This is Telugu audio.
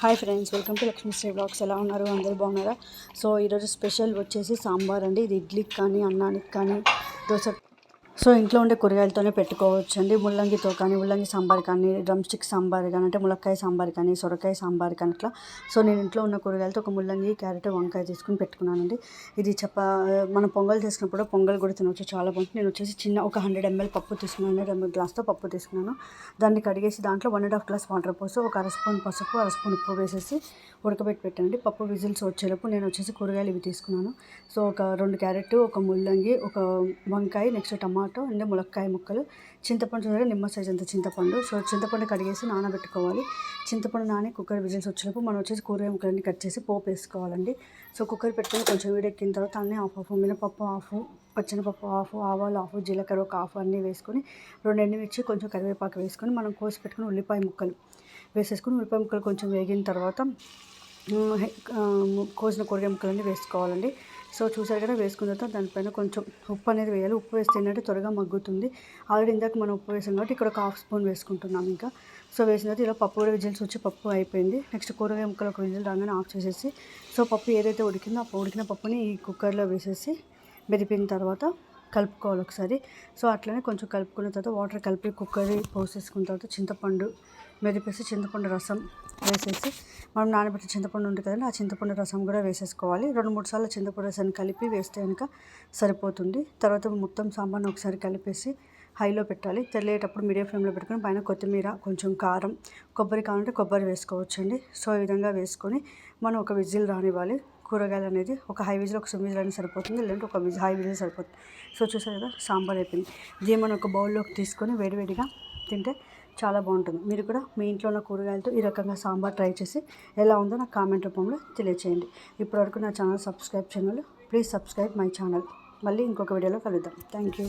Hi friends welcome to Lakshmishree blogs. ఎలా ఉన్నారు? అందరూ బాగున్నారా? సో ఈరోజు స్పెషల్ వచ్చేసి సాంబార్ అండి. ఇది ఇడ్లీకి కానీ అన్నానికి కానీ దోశ సో ఇంట్లో ఉండే కూరగాయలతోనే పెట్టుకోవచ్చు అండి ముల్లంగితో కానీ ముల్లంగి సాంబార్ కానీ డ్రమ్ స్టిక్ సాంబార్ కానీ అంటే ములక్కాయ సాంబార్ కానీ సొరకాయ సాంబార్ కానీ అట్లా సో నేను ఇంట్లో ఉన్న కూరగాయలతో ఒక ముల్లంగి క్యారెట్ వంకాయ తీసుకుని పెట్టుకున్నానండి. ఇది చెప్ప మనం పొంగల్ చేసుకున్నప్పుడు పొంగల్ కూడా తినవచ్చు చాలా బాగుంటుంది. నేను వచ్చేసి చిన్న ఒక హండ్రెడ్ ఎంఎల్ పప్పు తీసుకున్నాను హండ్రెడ్ ఎంఎల్ గ్లాస్తో పప్పు తీసుకున్నాను. దాన్ని కడిగేసి దాంట్లో one and half glass water పోసి ఒక అర స్పూన్ పసుపు అర స్పూన్ ఉప్పు వేసేసి ఉడకబెట్టి పెట్టండి పప్పు విజిల్స్ వచ్చేలోపు నేను వచ్చేసి కూరగాయలు ఇవి తీసుకున్నాను. సో ఒక రెండు క్యారెట్ ఒక ముల్లంగి ఒక వంకాయ నెక్స్ట్ టమాటో అండ్ ములక్కాయ ముక్కలు చింతపండు చూడండి నిమ్మ సైజ్ అంత చింతపండు. సో చింతపండు కడిగేసి నానబెట్టుకోవాలి. చింతపండు నాని కుక్కర్ విజిల్స్ వచ్చినప్పుడు మనం వచ్చేసి కూరగాయ ముక్కలన్నీ కట్ చేసి పోపు వేసుకోవాలండి. సో కుక్కర్ పెట్టుకుని కొంచెం వేడెక్కిన తర్వాత అన్నీ ఆఫ్ ఆఫ్ మినపప్పు ఆఫ్ పచ్చనిపప్పు ఆఫ్ ఆవాలు ఆఫ్ జీలకర్ర ఒక ఆఫ్ అన్నీ వేసుకొని రెండు ఎండుమిర్చి కొంచెం కరివేపాకు వేసుకొని మనం కోసి పెట్టుకుని ఉల్లిపాయ ముక్కలు వేసేసుకుని ఉల్లిపాయ ముక్కలు కొంచెం వేగిన తర్వాత కోసిన కూరగాయ ముక్కలన్నీ వేసుకోవాలండి. సో చూసారు కదా వేసుకున్న తర్వాత దానిపైన కొంచెం ఉప్పు అనేది వేయాలి. ఉప్పు వేస్తే ఏంటంటే త్వరగా మగ్గుతుంది. ఆల్రెడీ ఇందాక మనం ఉప్పు వేసాం కాబట్టి ఇక్కడ ఒక హాఫ్ స్పూన్ వేసుకుంటున్నాం ఇంకా. సో వేసిన తర్వాత ఇలా పప్పు కూడా విజిల్స్ వచ్చి పప్పు అయిపోయింది. నెక్స్ట్ కూరగాయ ముక్కలు ఒక విజిల్ రాగానే ఆఫ్ చేసేసి సో పప్పు ఏదైతే ఉడికిందో ఆ ఉడికిన పప్పుని ఈ కుక్కర్లో వేసేసి మెదిపిన తర్వాత కలుపుకోవాలి ఒకసారి. సో అట్లనే కొంచెం కలుపుకున్న తర్వాత వాటర్ కలిపి కుక్కర్ పోసేసుకున్న తర్వాత చింతపండు మెదిపేసి చింతపండు రసం వేసేసి మనం నానబెట్టిన చింతపండు ఉంటుంది కదండి ఆ చింతపండు రసం కూడా వేసేసుకోవాలి. రెండు మూడు సార్లు చింతపండు రసాన్ని కలిపి వేస్తే కనుక సరిపోతుంది. తర్వాత మొత్తం సాంబార్ని ఒకసారి కలిపేసి హైలో పెట్టాలి. తెల్లేటప్పుడు మీడియం ఫ్లేమ్లో పెట్టుకుని పైన కొత్తిమీర కొంచెం కారం కొబ్బరి కావాలంటే కొబ్బరి వేసుకోవచ్చండి. సో ఈ విధంగా వేసుకొని మనం ఒక విజిల్ రానివ్వాలి. కూరగాయలు అనేది ఒక హై విజిల్ ఒక సిమ్ విజిల్ అనేది సరిపోతుంది లేదంటే ఒక విజిల్ హై విజిల్ సరిపోతుంది. సో చూసారు కదా సాంబార్ అయిపోయింది. దీన్ని మనం ఒక బౌల్లోకి తీసుకొని వేడివేడిగా తింటే చాలా బాగుంటుంది. మీరు కూడా మీ ఇంట్లో ఉన్న కూరగాయలతో ఈ రకంగా సాంబార్ ట్రై చేసి ఎలా ఉందో నాకు కామెంట్ రూపంలో తెలియచేయండి. ఇప్పటివరకు నా ఛానల్ సబ్స్క్రైబ్ చేయాలి ప్లీజ్ సబ్స్క్రైబ్ మై ఛానల్. మళ్ళీ ఇంకొక వీడియోలో కలుద్దాం. Thank you.